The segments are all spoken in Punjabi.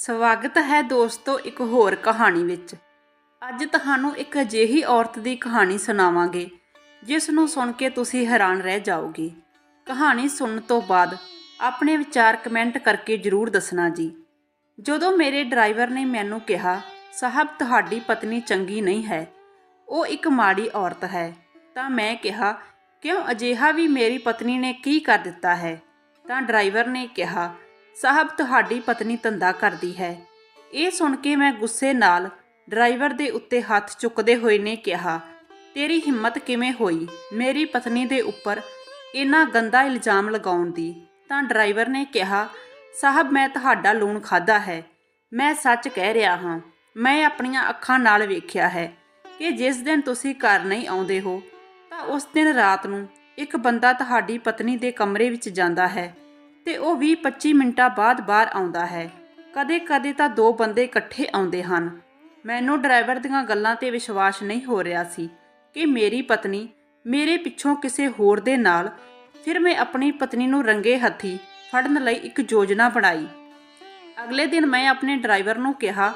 ਸਵਾਗਤ ਹੈ ਦੋਸਤੋ ਇੱਕ ਹੋਰ ਕਹਾਣੀ ਵਿੱਚ। ਅੱਜ ਤੁਹਾਨੂੰ ਇੱਕ ਅਜਿਹੀ ਔਰਤ ਦੀ ਕਹਾਣੀ ਸੁਣਾਵਾਂਗੇ, ਜਿਸ ਨੂੰ ਸੁਣ ਕੇ ਤੁਸੀਂ ਹੈਰਾਨ ਰਹਿ ਜਾਓਗੇ। ਕਹਾਣੀ ਸੁਣਨ ਤੋਂ ਬਾਅਦ ਆਪਣੇ ਵਿਚਾਰ ਕਮੈਂਟ ਕਰਕੇ ਜਰੂਰ ਦੱਸਣਾ ਜੀ। ਜਦੋਂ ਮੇਰੇ ਡਰਾਈਵਰ ਨੇ ਮੈਨੂੰ ਕਿਹਾ, ਸਾਹਿਬ, ਤੁਹਾਡੀ ਪਤਨੀ ਚੰਗੀ ਨਹੀਂ ਹੈ, ਉਹ ਇੱਕ ਮਾੜੀ ਔਰਤ ਹੈ। ਤਾਂ ਮੈਂ ਕਿਹਾ, ਕਿਉਂ? ਅਜਿਹਾ ਵੀ ਮੇਰੀ ਪਤਨੀ ਨੇ ਕੀ ਕਰ ਦਿੱਤਾ ਹੈ? ਤਾਂ ਡਰਾਈਵਰ ਨੇ ਕਿਹਾ ਸਾਹਿਬ ਤੁਹਾਡੀ ਪਤਨੀ ਧੰਦਾ ਕਰਦੀ ਹੈ। ਇਹ ਸੁਣ ਕੇ ਮੈਂ ਗੁੱਸੇ ਨਾਲ ਡਰਾਈਵਰ ਦੇ ਉੱਤੇ ਹੱਥ ਚੁੱਕਦੇ ਹੋਏ ਨੇ ਕਿਹਾ, ਤੇਰੀ ਹਿੰਮਤ ਕਿਵੇਂ ਹੋਈ ਮੇਰੀ ਪਤਨੀ ਦੇ ਉੱਪਰ ਇੰਨਾ ਗੰਦਾ ਇਲਜ਼ਾਮ ਲਗਾਉਣ ਦੀ? ਤਾਂ ਡਰਾਈਵਰ ਨੇ ਕਿਹਾ, ਸਾਹਿਬ, ਮੈਂ ਤੁਹਾਡਾ ਲੂਣ ਖਾਦਾ ਹੈ। ਮੈਂ ਸੱਚ ਕਹਿ ਰਿਹਾ ਹਾਂ, ਮੈਂ ਆਪਣੀਆਂ ਅੱਖਾਂ ਨਾਲ ਵੇਖਿਆ ਹੈ ਕਿ ਜਿਸ ਦਿਨ ਤੁਸੀਂ ਘਰ ਨਹੀਂ ਆਉਂਦੇ ਹੋ, ਤਾਂ ਉਸ ਦਿਨ ਰਾਤ ਨੂੰ ਇੱਕ ਬੰਦਾ ਤੁਹਾਡੀ ਪਤਨੀ ਦੇ ਕਮਰੇ ਵਿੱਚ ਜਾਂਦਾ ਹੈ। ਤੇ ਉਹ 20-25 ਮਿੰਟਾਂ ਬਾਅਦ ਬਾਹਰ ਆਉਂਦਾ ਹੈ। ਕਦੇ-ਕਦੇ ਤਾਂ ਦੋ ਬੰਦੇ ਇਕੱਠੇ ਆਉਂਦੇ ਹਨ। ਮੈਨੂੰ ਡਰਾਈਵਰ ਦੀਆਂ ਗੱਲਾਂ ਤੇ ਵਿਸ਼ਵਾਸ ਨਹੀਂ ਹੋ ਰਿਹਾ ਸੀ ਕਿ ਮੇਰੀ ਪਤਨੀ ਮੇਰੇ ਪਿੱਛੋਂ ਕਿਸੇ ਹੋਰ ਦੇ ਨਾਲ ਫਿਰ ਮੈਂ ਆਪਣੀ ਪਤਨੀ ਨੂੰ ਰੰਗੇ ਹੱਥੀ ਫੜਨ ਲਈ ਇੱਕ ਯੋਜਨਾ ਬਣਾਈ। ਅਗਲੇ ਦਿਨ ਮੈਂ ਆਪਣੇ ਡਰਾਈਵਰ ਨੂੰ ਕਿਹਾ,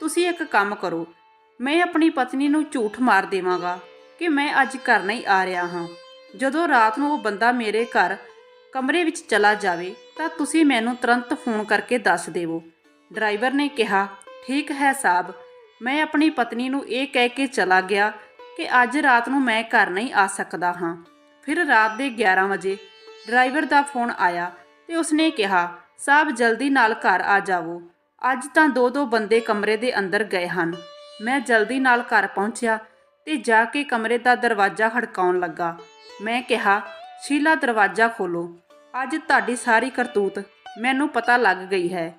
ਤੁਸੀਂ ਇੱਕ ਕੰਮ ਕਰੋ, ਮੈਂ ਆਪਣੀ ਪਤਨੀ ਨੂੰ ਝੂਠ ਮਾਰ ਦੇਵਾਂਗਾ ਕਿ ਮੈਂ ਅੱਜ ਘਰ ਨਹੀਂ ਆ ਰਿਹਾ ਹਾਂ। ਜਦੋਂ ਰਾਤ ਨੂੰ ਉਹ ਬੰਦਾ ਮੇਰੇ ਘਰ ਕਮਰੇ ਵਿੱਚ ਚਲਾ ਜਾਵੇ, ਤਾਂ ਤੁਸੀਂ ਮੈਨੂੰ ਤੁਰੰਤ ਫੋਨ ਕਰਕੇ ਦੱਸ ਦੇਵੋ। ਡਰਾਈਵਰ ਨੇ ਕਿਹਾ, ਠੀਕ ਹੈ ਸਾਹਿਬ ਮੈਂ ਆਪਣੀ ਪਤਨੀ ਨੂੰ ਇਹ ਕਹਿ ਕੇ ਚਲਾ ਗਿਆ ਕਿ ਅੱਜ ਰਾਤ ਨੂੰ ਮੈਂ ਘਰ ਨਹੀਂ ਆ ਸਕਦਾ ਹਾਂ। ਫਿਰ ਰਾਤ ਦੇ 11 ਵਜੇ ਡਰਾਈਵਰ ਦਾ ਫੋਨ ਆਇਆ ਤੇ ਉਸਨੇ ਕਿਹਾ ਸਾਹਿਬ ਜਲਦੀ ਨਾਲ ਘਰ ਆ ਜਾਵੋ। ਅੱਜ ਤਾਂ ਦੋ ਦੋ ਬੰਦੇ ਕਮਰੇ ਦੇ ਅੰਦਰ ਗਏ ਹਨ। ਮੈਂ ਜਲਦੀ ਨਾਲ ਘਰ ਪਹੁੰਚਿਆ ਤੇ ਜਾ ਕੇ ਕਮਰੇ ਦਾ ਦਰਵਾਜ਼ਾ ਖੜਕਾਉਣ ਲੱਗਾ। ਮੈਂ ਕਿਹਾ ਸ਼ੀਲਾ ਦਰਵਾਜ਼ਾ ਖੋਲੋ ਅੱਜ ਤੁਹਾਡੀ ਸਾਰੀ ਕਰਤੂਤ ਮੈਨੂੰ ਪਤਾ ਲੱਗ ਗਈ ਹੈ।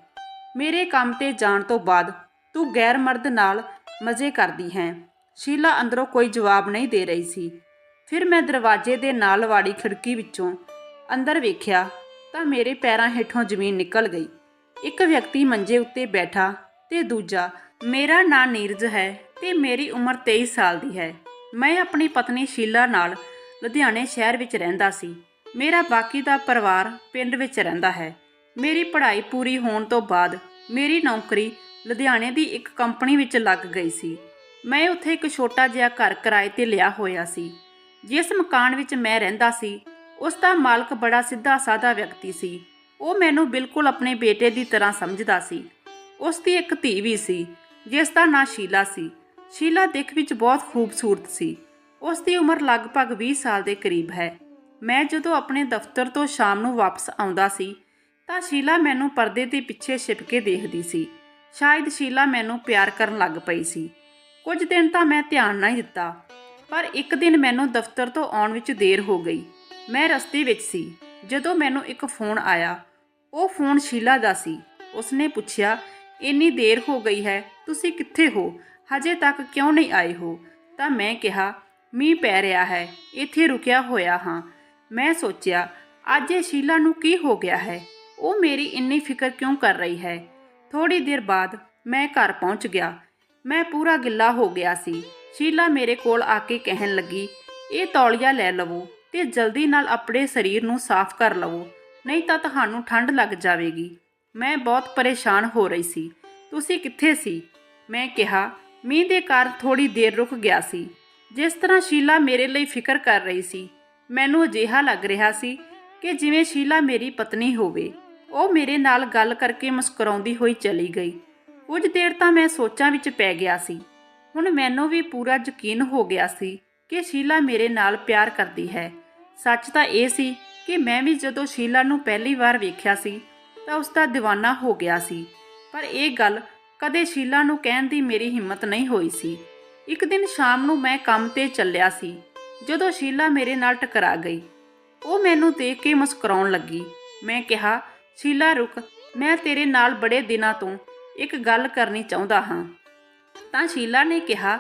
ਮੇਰੇ ਕੰਮ ਤੇ ਜਾਣ ਤੋਂ ਬਾਅਦ ਤੂੰ ਗੈਰ ਮਰਦ ਨਾਲ ਮਜ਼ੇ ਕਰਦੀ ਹੈ। ਸ਼ੀਲਾ ਅੰਦਰੋਂ ਕੋਈ ਜਵਾਬ ਨਹੀਂ ਦੇ ਰਹੀ ਸੀ। ਫਿਰ ਮੈਂ ਦਰਵਾਜ਼ੇ ਦੇ ਨਾਲ ਵਾੜੀ ਖਿੜਕੀ ਵਿੱਚੋਂ ਅੰਦਰ ਵੇਖਿਆ ਤਾਂ ਮੇਰੇ ਪੈਰਾਂ ਹੇਠੋਂ ਜ਼ਮੀਨ ਨਿਕਲ ਗਈ। ਇੱਕ ਵਿਅਕਤੀ ਮੰਜੇ ਉੱਤੇ ਬੈਠਾ ਤੇ ਦੂਜਾ, ਮੇਰਾ ਨਾਂ ਨੀਰਜ ਹੈ ਤੇ ਮੇਰੀ ਉਮਰ 23 ਸਾਲ ਦੀ ਹੈ। ਮੈਂ ਆਪਣੀ ਪਤਨੀ ਸ਼ੀਲਾ ਨਾਲ ਲੁਧਿਆਣੇ ਸ਼ਹਿਰ ਵਿੱਚ ਰਹਿੰਦਾ ਸੀ। ਮੇਰਾ ਬਾਕੀ ਦਾ ਪਰਿਵਾਰ ਪਿੰਡ ਵਿੱਚ ਰਹਿੰਦਾ ਹੈ। ਮੇਰੀ ਪੜ੍ਹਾਈ ਪੂਰੀ ਹੋਣ ਤੋਂ ਬਾਅਦ ਮੇਰੀ ਨੌਕਰੀ ਲੁਧਿਆਣੇ ਦੀ ਇੱਕ ਕੰਪਨੀ ਵਿੱਚ ਲੱਗ ਗਈ ਸੀ। ਮੈਂ ਉੱਥੇ ਇੱਕ ਛੋਟਾ ਜਿਹਾ ਘਰ ਕਿਰਾਏ ਤੇ ਲਿਆ ਹੋਇਆ ਸੀ। ਜਿਸ ਮਕਾਨ ਵਿੱਚ ਮੈਂ ਰਹਿੰਦਾ ਸੀ, ਉਸ ਦਾ ਮਾਲਕ ਬੜਾ ਸਿੱਧਾ ਸਾਦਾ ਵਿਅਕਤੀ ਸੀ। ਉਹ ਮੈਨੂੰ ਬਿਲਕੁਲ ਆਪਣੇ ਬੇਟੇ ਦੀ ਤਰ੍ਹਾਂ ਸਮਝਦਾ ਸੀ। ਉਸ ਦੀ ਇੱਕ ਧੀ ਵੀ ਸੀ, ਜਿਸ ਦਾ ਨਾਂ ਸ਼ੀਲਾ ਸੀ। ਸ਼ੀਲਾ ਦਿੱਖ ਵਿੱਚ ਬਹੁਤ ਖੂਬਸੂਰਤ ਸੀ। ਉਸ ਦੀ ਉਮਰ ਲਗਭਗ 20 ਸਾਲ ਦੇ ਕਰੀਬ ਹੈ। ਮੈਂ ਜਦੋਂ ਆਪਣੇ ਦਫ਼ਤਰ ਤੋਂ ਸ਼ਾਮ ਨੂੰ ਵਾਪਸ ਆਉਂਦਾ ਸੀ, ਤਾਂ ਸ਼ੀਲਾ ਮੈਨੂੰ ਪਰਦੇ ਦੇ ਪਿੱਛੇ ਛਿਪ ਕੇ ਦੇਖਦੀ ਸੀ। ਸ਼ਾਇਦ ਸ਼ੀਲਾ ਮੈਨੂੰ ਪਿਆਰ ਕਰਨ ਲੱਗ ਪਈ ਸੀ। ਕੁਝ ਦਿਨ ਤਾਂ ਮੈਂ ਧਿਆਨ ਨਹੀਂ ਦਿੱਤਾ, ਪਰ ਇੱਕ ਦਿਨ ਮੈਨੂੰ ਦਫ਼ਤਰ ਤੋਂ ਆਉਣ ਵਿੱਚ ਦੇਰ ਹੋ ਗਈ। ਮੈਂ ਰਸਤੇ ਵਿੱਚ ਸੀ। ਜਦੋਂ ਮੈਨੂੰ ਇੱਕ ਫੋਨ ਆਇਆ, ਉਹ ਫੋਨ ਸ਼ੀਲਾ ਦਾ ਸੀ। ਉਸਨੇ ਪੁੱਛਿਆ, ਇੰਨੀ ਦੇਰ ਹੋ ਗਈ ਹੈ, ਤੁਸੀਂ ਕਿੱਥੇ ਹੋ? ਹਜੇ ਤੱਕ ਕਿਉਂ ਨਹੀਂ ਆਏ ਹੋ? ਤਾਂ ਮੈਂ ਕਿਹਾ ਮੀਂਹ ਪੈ ਰਿਹਾ ਹੈ। ਇੱਥੇ ਰੁਕਿਆ ਹੋਇਆ ਹਾਂ। ਮੈਂ ਸੋਚਿਆ, ਅੱਜ ਇਹ ਸ਼ੀਲਾ ਨੂੰ ਕੀ ਹੋ ਗਿਆ ਹੈ? ਉਹ ਮੇਰੀ ਇੰਨੀ ਫਿਕਰ ਕਿਉਂ ਕਰ ਰਹੀ ਹੈ? ਥੋੜੀ ਦੇਰ ਬਾਅਦ ਮੈਂ ਘਰ ਪਹੁੰਚ ਗਿਆ। ਮੈਂ ਪੂਰਾ ਗਿੱਲਾ ਹੋ ਗਿਆ ਸੀ। ਸ਼ੀਲਾ ਮੇਰੇ ਕੋਲ ਆ ਕੇ ਕਹਿਣ ਲੱਗੀ, ਇਹ ਤੌਲੀਆ ਲੈ ਲਵੋ ਤੇ ਜਲਦੀ ਨਾਲ ਆਪਣੇ ਸਰੀਰ ਨੂੰ ਸਾਫ਼ ਕਰ ਲਵੋ, ਨਹੀਂ ਤਾਂ ਤੁਹਾਨੂੰ ਠੰਡ ਲੱਗ ਜਾਵੇਗੀ। ਮੈਂ ਬਹੁਤ ਪਰੇਸ਼ਾਨ ਹੋ ਰਹੀ ਸੀ। ਤੁਸੀਂ ਕਿੱਥੇ ਸੀ? ਮੈਂ ਕਿਹਾ, ਮੀਂਹ ਦੇ ਕਾਰਨ ਥੋੜੀ ਦੇਰ ਰੁਕ ਗਿਆ ਸੀ। ਜਿਸ ਤਰ੍ਹਾਂ ਸ਼ੀਲਾ ਮੇਰੇ ਲਈ ਫਿਕਰ ਕਰ ਰਹੀ ਸੀ, ਮੈਨੂੰ ਅਜਿਹਾ ਲੱਗ ਰਿਹਾ ਸੀ ਕਿ ਜਿਵੇਂ ਸ਼ੀਲਾ ਮੇਰੀ ਪਤਨੀ ਹੋਵੇ। ਉਹ ਮੇਰੇ ਨਾਲ ਗੱਲ ਕਰਕੇ ਮੁਸਕਰਾਉਂਦੀ ਹੋਈ ਚਲੀ ਗਈ। ਕੁਝ ਦੇਰ ਤਾਂ ਮੈਂ ਸੋਚਾਂ ਵਿੱਚ ਪੈ ਗਿਆ ਸੀ। ਹੁਣ ਮੈਨੂੰ ਵੀ ਪੂਰਾ ਯਕੀਨ ਹੋ ਗਿਆ ਸੀ ਕਿ ਸ਼ੀਲਾ ਮੇਰੇ ਨਾਲ ਪਿਆਰ ਕਰਦੀ ਹੈ। ਸੱਚ ਤਾਂ ਇਹ ਸੀ ਕਿ ਮੈਂ ਵੀ ਜਦੋਂ ਸ਼ੀਲਾ ਨੂੰ ਪਹਿਲੀ ਵਾਰ ਵੇਖਿਆ ਸੀ, ਤਾਂ ਉਸ ਦਾ دیਵਾਨਾ ਹੋ ਗਿਆ ਸੀ। ਪਰ ਇਹ ਗੱਲ ਕਦੇ ਸ਼ੀਲਾ ਨੂੰ ਕਹਿਣ ਦੀ ਮੇਰੀ ਹਿੰਮਤ ਨਹੀਂ ਹੋਈ ਸੀ। ਇੱਕ ਦਿਨ ਸ਼ਾਮ ਨੂੰ ਮੈਂ ਕੰਮ ਤੇ ਚੱਲਿਆ ਸੀ, ਜਦੋਂ ਸ਼ੀਲਾ ਮੇਰੇ ਨਾਲ ਟਕਰਾ ਗਈ। ਉਹ ਮੈਨੂੰ ਦੇਖ ਕੇ ਮੁਸਕਰਾਉਣ ਲੱਗੀ। ਮੈਂ ਕਿਹਾ, ਸ਼ੀਲਾ, ਰੁਕ, ਮੈਂ ਤੇਰੇ ਨਾਲ ਬੜੇ ਦਿਨਾਂ ਤੋਂ ਇੱਕ ਗੱਲ ਕਰਨੀ ਚਾਹੁੰਦਾ ਹਾਂ। ਤਾਂ ਸ਼ੀਲਾ ਨੇ ਕਿਹਾ,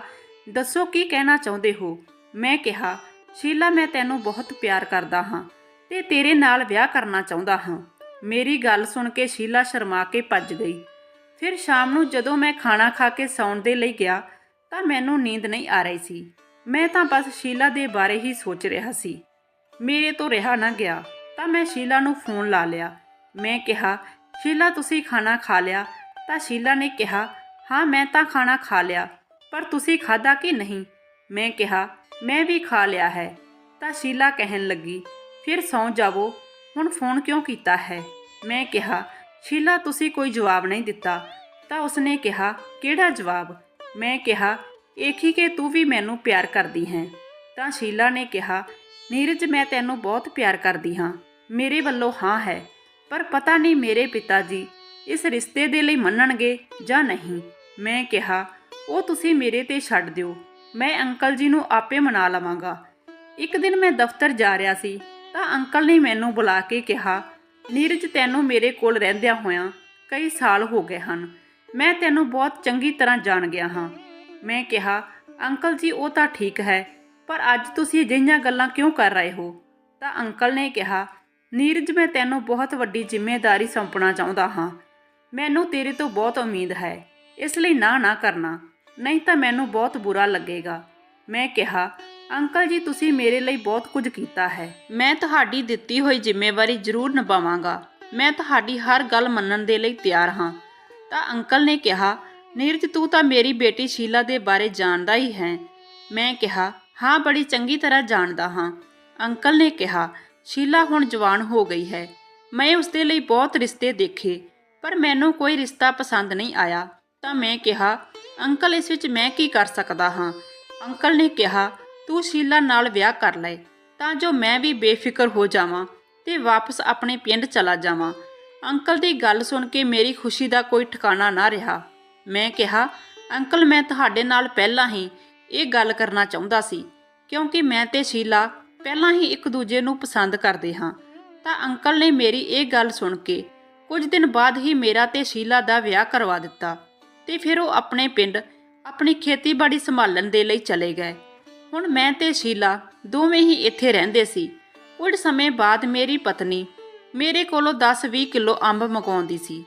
ਦੱਸੋ ਕੀ ਕਹਿਣਾ ਚਾਹੁੰਦੇ ਹੋ? ਮੈਂ ਕਿਹਾ, ਸ਼ੀਲਾ, ਮੈਂ ਤੈਨੂੰ ਬਹੁਤ ਪਿਆਰ ਕਰਦਾ ਹਾਂ ਤੇ ਤੇਰੇ ਨਾਲ ਵਿਆਹ ਕਰਨਾ ਚਾਹੁੰਦਾ ਹਾਂ। ਮੇਰੀ ਗੱਲ ਸੁਣ ਕੇ ਸ਼ੀਲਾ ਸ਼ਰਮਾ ਕੇ ਭੱਜ ਗਈ। ਫਿਰ ਸ਼ਾਮ ਨੂੰ ਜਦੋਂ ਮੈਂ ਖਾਣਾ ਖਾ ਕੇ ਸੌਣ ਦੇ ਲਈ ਗਿਆ ਤਾਂ ਮੈਨੂੰ ਨੀਂਦ ਨਹੀਂ ਆ ਰਹੀ ਸੀ। ਮੈਂ ਤਾਂ ਬਸ ਸ਼ੀਲਾ ਦੇ ਬਾਰੇ ਹੀ ਸੋਚ ਰਿਹਾ ਸੀ। ਮੇਰੇ ਤੋਂ ਰਿਹਾ ਨਾ ਗਿਆ, ਤਾਂ ਮੈਂ ਸ਼ੀਲਾ ਨੂੰ ਫੋਨ ਲਾ ਲਿਆ। ਮੈਂ ਕਿਹਾ, ਸ਼ੀਲਾ, ਤੁਸੀਂ ਖਾਣਾ ਖਾ ਲਿਆ? ਤਾਂ ਸ਼ੀਲਾ ਨੇ ਕਿਹਾ, ਹਾਂ, ਮੈਂ ਤਾਂ ਖਾਣਾ ਖਾ ਲਿਆ, ਪਰ ਤੁਸੀਂ ਖਾਦਾ ਕਿ ਨਹੀਂ? ਮੈਂ ਕਿਹਾ, ਮੈਂ ਵੀ ਖਾ ਲਿਆ ਹੈ। ਤਾਂ ਸ਼ੀਲਾ ਕਹਿਣ ਲੱਗੀ, ਫਿਰ ਸੌਂ ਜਾਵੋ, ਹੁਣ ਫੋਨ ਕਿਉਂ ਕੀਤਾ ਹੈ? ਮੈਂ ਕਿਹਾ, ਸ਼ੀਲਾ, ਤੁਸੀਂ ਕੋਈ ਜਵਾਬ ਨਹੀਂ ਦਿੱਤਾ। ਤਾਂ ਉਸਨੇ ਕਿਹਾ, ਕਿਹੜਾ ਜਵਾਬ? ਮੈਂ ਕਿਹਾ ਏਖੀ ਕਿ ਤੂੰ ਵੀ ਮੈਨੂੰ ਪਿਆਰ ਕਰਦੀ ਹੈ। ਤਾਂ ਸ਼ੀਲਾ ਨੇ ਕਿਹਾ, ਨੀਰਜ, ਮੈਂ ਤੈਨੂੰ ਬਹੁਤ ਪਿਆਰ ਕਰਦੀ ਹਾਂ। ਮੇਰੇ ਵੱਲੋਂ ਹਾਂ ਹੈ, ਪਰ ਪਤਾ ਨਹੀਂ ਮੇਰੇ ਪਿਤਾ ਜੀ ਇਸ ਰਿਸ਼ਤੇ ਦੇ ਲਈ ਮੰਨਣਗੇ ਜਾਂ ਨਹੀਂ। ਮੈਂ ਕਿਹਾ, ਉਹ ਤੁਸੀਂ ਮੇਰੇ ਤੇ ਛੱਡ ਦਿਓ। ਮੈਂ ਅੰਕਲ ਜੀ ਨੂੰ ਆਪੇ ਮਨਾ ਲਵਾਂਗਾ। ਇੱਕ ਦਿਨ ਮੈਂ ਦਫ਼ਤਰ ਜਾ ਰਿਹਾ ਸੀ, ਤਾਂ ਅੰਕਲ ਨੇ ਮੈਨੂੰ ਬੁਲਾ ਕੇ ਕਿਹਾ, ਨੀਰਜ, ਤੈਨੂੰ ਮੇਰੇ ਕੋਲ ਰਹਿੰਦਿਆਂ ਹੋਇਆਂ ਕਈ ਸਾਲ ਹੋ ਗਏ ਹਨ। ਮੈਂ ਤੈਨੂੰ ਬਹੁਤ ਚੰਗੀ ਤਰ੍ਹਾਂ ਜਾਣ ਗਿਆ ਹਾਂ। ਮੈਂ ਕਿਹਾ, ਅੰਕਲ ਜੀ, ਉਹ ਤਾਂ ਠੀਕ ਹੈ, ਪਰ ਅੱਜ ਤੁਸੀਂ ਅਜਿਹੀਆਂ ਗੱਲਾਂ ਕਿਉਂ ਕਰ ਰਹੇ ਹੋ? ਤਾਂ ਅੰਕਲ ਨੇ ਕਿਹਾ, ਨੀਰਜ, ਮੈਂ ਤੈਨੂੰ ਬਹੁਤ ਵੱਡੀ ਜ਼ਿੰਮੇਵਾਰੀ ਸੌਂਪਣਾ ਚਾਹੁੰਦਾ ਹਾਂ। ਮੈਨੂੰ ਤੇਰੇ ਤੋਂ ਬਹੁਤ ਉਮੀਦ ਹੈ, ਇਸ ਲਈ ਨਾ ਨਾ ਕਰਨਾ, ਨਹੀਂ ਤਾਂ ਮੈਨੂੰ ਬਹੁਤ ਬੁਰਾ ਲੱਗੇਗਾ। ਮੈਂ ਕਿਹਾ, ਅੰਕਲ ਜੀ, ਤੁਸੀਂ ਮੇਰੇ ਲਈ ਬਹੁਤ ਕੁਝ ਕੀਤਾ ਹੈ। ਮੈਂ ਤੁਹਾਡੀ ਦਿੱਤੀ ਹੋਈ ਜ਼ਿੰਮੇਵਾਰੀ ਜ਼ਰੂਰ ਨਿਭਾਵਾਂਗਾ। ਮੈਂ ਤੁਹਾਡੀ ਹਰ ਗੱਲ ਮੰਨਣ ਦੇ ਲਈ ਤਿਆਰ ਹਾਂ। ਤਾਂ ਅੰਕਲ ਨੇ ਕਿਹਾ, ਨੀਰਜ, ਤੂੰ ਤਾਂ ਮੇਰੀ ਬੇਟੀ ਸ਼ੀਲਾ ਦੇ ਬਾਰੇ ਜਾਣਦਾ ਹੀ ਹੈ। ਮੈਂ ਕਿਹਾ, ਹਾਂ, ਬੜੀ ਚੰਗੀ ਤਰ੍ਹਾਂ ਜਾਣਦਾ ਹਾਂ। ਅੰਕਲ ਨੇ ਕਿਹਾ, ਸ਼ੀਲਾ ਹੁਣ ਜਵਾਨ ਹੋ ਗਈ ਹੈ। ਮੈਂ ਉਸ ਦੇ ਲਈ ਬਹੁਤ ਰਿਸ਼ਤੇ ਦੇਖੇ, ਪਰ ਮੈਨੂੰ ਕੋਈ ਰਿਸ਼ਤਾ ਪਸੰਦ ਨਹੀਂ ਆਇਆ। ਤਾਂ ਮੈਂ ਕਿਹਾ, ਅੰਕਲ, ਇਸ ਵਿੱਚ ਮੈਂ ਕੀ ਕਰ ਸਕਦਾ ਹਾਂ? ਅੰਕਲ ਨੇ ਕਿਹਾ, ਤੂੰ ਸ਼ੀਲਾ ਨਾਲ ਵਿਆਹ ਕਰ ਲੈ, ਤਾਂ ਜੋ ਮੈਂ ਵੀ ਬੇਫਿਕਰ ਹੋ ਜਾਵਾਂ ਤੇ ਵਾਪਸ ਆਪਣੇ ਪਿੰਡ ਚਲਾ ਜਾਵਾਂ। ਅੰਕਲ ਦੀ ਗੱਲ ਸੁਣ ਕੇ ਮੇਰੀ ਖੁਸ਼ੀ ਦਾ ਕੋਈ ਠਿਕਾਣਾ ਨਾ ਰਿਹਾ। ਮੈਂ ਕਿਹਾ, ਅੰਕਲ, ਮੈਂ ਤੁਹਾਡੇ ਨਾਲ ਪਹਿਲਾਂ ਹੀ ਇਹ ਗੱਲ ਕਰਨਾ ਚਾਹੁੰਦਾ ਸੀ, ਕਿਉਂਕਿ ਮੈਂ ਤੇ ਸ਼ੀਲਾ ਪਹਿਲਾਂ ਹੀ ਇੱਕ ਦੂਜੇ ਨੂੰ ਪਸੰਦ ਕਰਦੇ ਹਾਂ। ਤਾਂ ਅੰਕਲ ਨੇ ਮੇਰੀ ਇਹ ਗੱਲ ਸੁਣ ਕੇ ਕੁਝ ਦਿਨ ਬਾਅਦ ਹੀ ਮੇਰਾ ਤੇ ਸ਼ੀਲਾ ਦਾ ਵਿਆਹ ਕਰਵਾ ਦਿੱਤਾ ਤੇ ਫਿਰ ਉਹ ਆਪਣੇ ਪਿੰਡ ਆਪਣੀ ਖੇਤੀਬਾੜੀ ਸੰਭਾਲਣ ਦੇ ਲਈ ਚਲੇ ਗਏ। ਹੁਣ ਮੈਂ ਤੇ ਸ਼ੀਲਾ ਦੋਵੇਂ ਹੀ ਇੱਥੇ ਰਹਿੰਦੇ ਸੀ। ਕੁਝ ਸਮੇਂ ਬਾਅਦ ਮੇਰੀ ਪਤਨੀ ਮੇਰੇ ਕੋਲੋਂ 10-20 ਕਿਲੋ ਅੰਬ ਮੰਗਵਾਉਂਦੀ ਸੀ।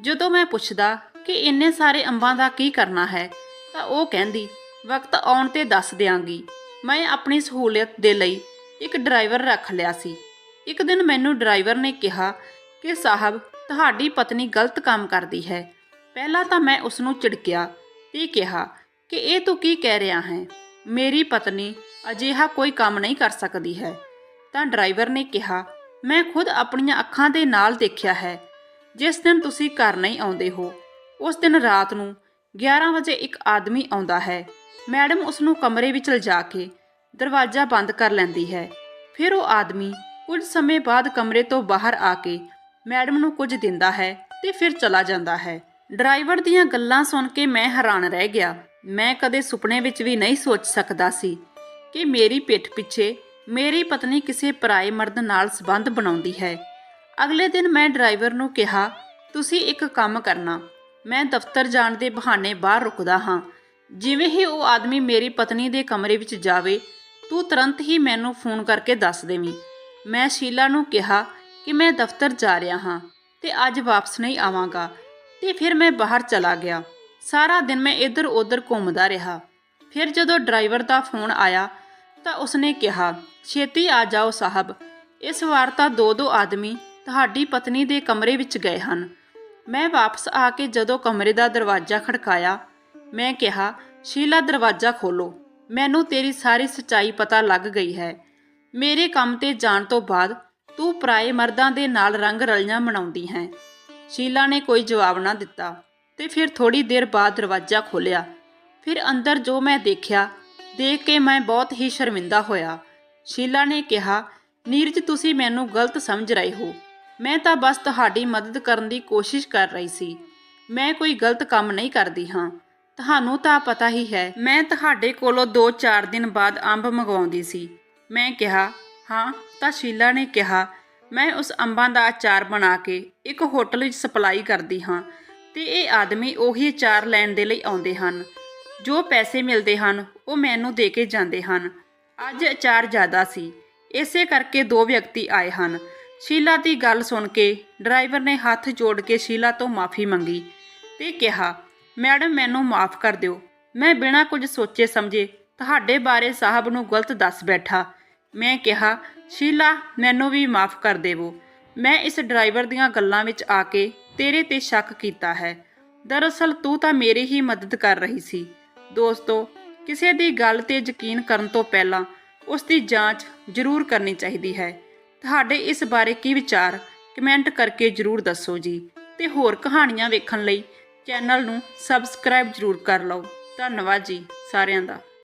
ਜਦੋਂ ਮੈਂ ਪੁੱਛਦਾ ਕਿ ਇੰਨੇ ਸਾਰੇ ਅੰਬਾਂ ਦਾ ਕੀ ਕਰਨਾ ਹੈ, ਤਾਂ ਉਹ ਕਹਿੰਦੀ, ਵਕਤ ਆਉਣ ਤੇ ਦੱਸ ਦਿਆਂਗੀ। ਮੈਂ ਆਪਣੀ ਸਹੂਲਤ ਦੇ ਲਈ ਇੱਕ ਡਰਾਈਵਰ ਰੱਖ ਲਿਆ ਸੀ। ਇੱਕ ਦਿਨ ਮੈਨੂੰ ਡਰਾਈਵਰ ਨੇ ਕਿਹਾ ਕਿ, ਸਾਹਿਬ, ਤੁਹਾਡੀ ਪਤਨੀ ਗਲਤ ਕੰਮ ਕਰਦੀ ਹੈ। ਪਹਿਲਾਂ ਤਾਂ ਮੈਂ ਉਸ ਨੂੰ ਝਿੜਕਿਆ ਤੇ ਕਿਹਾ ਕਿ, ਇਹ ਤੂੰ ਕੀ ਕਹਿ ਰਿਹਾ ਹੈ? ਮੇਰੀ ਪਤਨੀ ਅਜਿਹਾ ਕੋਈ ਕੰਮ ਨਹੀਂ ਕਰ ਸਕਦੀ ਹੈ। ਤਾਂ ਡਰਾਈਵਰ ਨੇ ਕਿਹਾ ਮੈਂ ਖੁਦ ਆਪਣੀਆਂ ਅੱਖਾਂ ਦੇ ਨਾਲ ਦੇਖਿਆ ਹੈ। ਜਿਸ ਦਿਨ ਤੁਸੀਂ ਘਰ ਨਹੀਂ ਆਉਂਦੇ ਹੋ, ਉਸ ਦਿਨ ਰਾਤ ਨੂੰ 11 ਵਜੇ ਇੱਕ ਆਦਮੀ ਆਉਂਦਾ ਹੈ। ਮੈਡਮ ਉਸ ਨੂੰ ਕਮਰੇ ਵਿੱਚ ਲਿਜਾ ਕੇ ਦਰਵਾਜ਼ਾ ਬੰਦ ਕਰ ਲੈਂਦੀ ਹੈ। ਫਿਰ ਉਹ ਆਦਮੀ ਕੁਝ ਸਮੇਂ ਬਾਅਦ ਕਮਰੇ ਤੋਂ ਬਾਹਰ ਆ ਕੇ ਮੈਡਮ ਨੂੰ ਕੁਝ ਦਿੰਦਾ ਹੈ ਤੇ ਫਿਰ ਚਲਾ ਜਾਂਦਾ ਹੈ। ਡਰਾਈਵਰ ਦੀਆਂ ਗੱਲਾਂ ਸੁਣ ਕੇ ਮੈਂ ਹੈਰਾਨ ਰਹਿ ਗਿਆ। ਮੈਂ ਕਦੇ ਸੁਪਨੇ ਵਿੱਚ ਵੀ ਨਹੀਂ ਸੋਚ ਸਕਦਾ ਸੀ ਕਿ ਮੇਰੀ ਪਿੱਠ ਪਿੱਛੇ ਮੇਰੀ ਪਤਨੀ ਕਿਸੇ ਪਰਾਏ ਮਰਦ ਨਾਲ ਸਬੰਧ ਬਣਾਉਂਦੀ ਹੈ। ਅਗਲੇ ਦਿਨ ਮੈਂ ਡਰਾਈਵਰ ਨੂੰ ਕਿਹਾ, ਤੁਸੀਂ ਇੱਕ ਕੰਮ ਕਰਨਾ। ਮੈਂ ਦਫ਼ਤਰ ਜਾਣ ਦੇ ਬਹਾਨੇ ਬਾਹਰ ਰੁਕਦਾ ਹਾਂ। ਜਿਵੇਂ ਹੀ ਉਹ ਆਦਮੀ ਮੇਰੀ ਪਤਨੀ ਦੇ ਕਮਰੇ ਵਿੱਚ ਜਾਵੇ, ਤੂੰ ਤੁਰੰਤ ਹੀ ਮੈਨੂੰ ਫੋਨ ਕਰਕੇ ਦੱਸ ਦੇਵੀਂ। ਮੈਂ ਸ਼ੀਲਾ ਨੂੰ ਕਿਹਾ ਕਿ ਮੈਂ ਦਫ਼ਤਰ ਜਾ ਰਿਹਾ ਹਾਂ ਤੇ ਅੱਜ ਵਾਪਸ ਨਹੀਂ ਆਵਾਂਗਾ ਤੇ ਫਿਰ ਮੈਂ ਬਾਹਰ ਚਲਾ ਗਿਆ। ਸਾਰਾ ਦਿਨ ਮੈਂ ਇੱਧਰ ਉੱਧਰ ਘੁੰਮਦਾ ਰਿਹਾ। ਫਿਰ ਜਦੋਂ ਡਰਾਈਵਰ ਦਾ ਫੋਨ ਆਇਆ ਤਾਂ ਉਸਨੇ ਕਿਹਾ, ਛੇਤੀ ਆ ਜਾਓ ਸਾਹਿਬ। ਇਸ ਵਾਰ ਤਾਂ ਦੋ ਦੋ ਆਦਮੀ ਤੁਹਾਡੀ ਪਤਨੀ ਦੇ ਕਮਰੇ ਵਿੱਚ ਗਏ ਹਨ। ਮੈਂ ਵਾਪਸ ਆ ਕੇ ਜਦੋਂ ਕਮਰੇ ਦਾ ਦਰਵਾਜ਼ਾ ਖੜਕਾਇਆ, ਮੈਂ ਕਿਹਾ, ਸ਼ੀਲਾ, ਦਰਵਾਜ਼ਾ ਖੋਲੋ ਮੈਨੂੰ ਤੇਰੀ ਸਾਰੀ ਸੱਚਾਈ ਪਤਾ ਲੱਗ ਗਈ ਹੈ। ਮੇਰੇ ਕੰਮ ਤੇ ਜਾਣ ਤੋਂ ਬਾਅਦ ਤੂੰ ਪਰਾਏ ਮਰਦਾਂ ਦੇ ਨਾਲ ਰੰਗ ਰਲੀਆਂ ਮਨਾਉਂਦੀ ਹੈ। ਸ਼ੀਲਾ ਨੇ ਕੋਈ ਜਵਾਬ ਨਾ ਦਿੱਤਾ ਤੇ ਫਿਰ ਥੋੜੀ ਦੇਰ ਬਾਅਦ ਦਰਵਾਜ਼ਾ ਖੋਲ੍ਹਿਆ। ਫਿਰ ਅੰਦਰ ਜੋ ਮੈਂ ਦੇਖਿਆ ਦੇਖ ਕੇ ਮੈਂ ਬਹੁਤ ਹੀ ਸ਼ਰਮਿੰਦਾ ਹੋਇਆ। ਸ਼ੀਲਾ ਨੇ ਕਿਹਾ, ਨੀਰਜ, ਤੁਸੀਂ ਮੈਨੂੰ ਗਲਤ ਸਮਝ ਰਹੇ ਹੋ। ਮੈਂ ਤਾਂ ਬਸ ਤੁਹਾਡੀ ਮਦਦ ਕਰਨ ਦੀ ਕੋਸ਼ਿਸ਼ ਕਰ ਰਹੀ ਸੀ। ਮੈਂ ਕੋਈ ਗਲਤ ਕੰਮ ਨਹੀਂ ਕਰਦੀ, ਹਾਂ। ਤੁਹਾਨੂੰ ਤਾਂ ਪਤਾ ਹੀ ਹੈ, ਮੈਂ ਤੁਹਾਡੇ ਕੋਲੋਂ 2-4 ਦਿਨ ਬਾਅਦ ਅੰਬ ਮੰਗਵਾਉਂਦੀ ਸੀ। ਮੈਂ ਕਿਹਾ, ਹਾਂ? ਤਾਂ ਸ਼ੀਲਾ ਨੇ ਕਿਹਾ, ਮੈਂ ਉਸ ਅੰਬਾਂ ਦਾ ਅਚਾਰ ਬਣਾ ਕੇ ਇੱਕ ਹੋਟਲ ਵਿੱਚ ਸਪਲਾਈ ਕਰਦੀ ਹਾਂ ਤੇ ਇਹ ਆਦਮੀ ਉਹੀ ਅਚਾਰ ਲੈਣ ਦੇ ਲਈ ਆਉਂਦੇ ਹਨ। ਜੋ ਪੈਸੇ ਮਿਲਦੇ ਹਨ, ਉਹ ਮੈਨੂੰ ਦੇ ਕੇ ਜਾਂਦੇ ਹਨ। ਅੱਜ ਅਚਾਰ ਜ਼ਿਆਦਾ ਸੀ। ਇਸੇ ਕਰਕੇ ਦੋ ਵਿਅਕਤੀ ਆਏ ਹਨ। ਸ਼ੀਲਾ ਦੀ ਗੱਲ ਸੁਣ ਕੇ ਡਰਾਈਵਰ ਨੇ ਹੱਥ ਜੋੜ ਕੇ ਸ਼ੀਲਾ ਤੋਂ ਮਾਫੀ ਮੰਗੀ ਤੇ ਕਿਹਾ, ਮੈਡਮ, ਮੈਨੂੰ ਮਾਫ ਕਰ ਦਿਓ। ਮੈਂ ਬਿਨਾਂ ਕੁਝ ਸੋਚੇ ਸਮਝੇ ਤੁਹਾਡੇ ਬਾਰੇ ਸਾਹਿਬ ਨੂੰ ਗਲਤ ਦੱਸ ਬੈਠਾ। ਮੈਂ ਕਿਹਾ, ਸ਼ੀਲਾ, ਮੈਨੂੰ ਵੀ ਮਾਫ ਕਰ ਦੇਵੋ। ਮੈਂ ਇਸ ਡਰਾਈਵਰ ਦੀਆਂ ਗੱਲਾਂ ਵਿੱਚ ਆ ਕੇ ਤੇਰੇ ਤੇ ਸ਼ੱਕ ਕੀਤਾ ਹੈ। ਦਰਅਸਲ ਤੂੰ ਤਾਂ ਮੇਰੀ ਹੀ ਮਦਦ ਕਰ ਰਹੀ ਸੀ। ਦੋਸਤੋ, ਕਿਸੇ ਦੀ ਗੱਲ ਤੇ ਯਕੀਨ ਕਰਨ ਤੋਂ ਪਹਿਲਾਂ ਉਸ ਦੀ ਜਾਂਚ ਜ਼ਰੂਰ ਕਰਨੀ ਚਾਹੀਦੀ ਹੈ। ਤੁਹਾਡੇ ਇਸ ਬਾਰੇ ਕੀ ਵਿਚਾਰ, ਕਮੈਂਟ ਕਰਕੇ ਜ਼ਰੂਰ ਦੱਸੋ ਜੀ। ਤੇ ਹੋਰ ਕਹਾਣੀਆਂ ਵੇਖਣ ਲਈ ਚੈਨਲ ਨੂੰ ਸਬਸਕ੍ਰਾਈਬ ਜ਼ਰੂਰ ਕਰ ਲਓ। ਧੰਨਵਾਦ ਜੀ ਸਾਰਿਆਂ ਦਾ।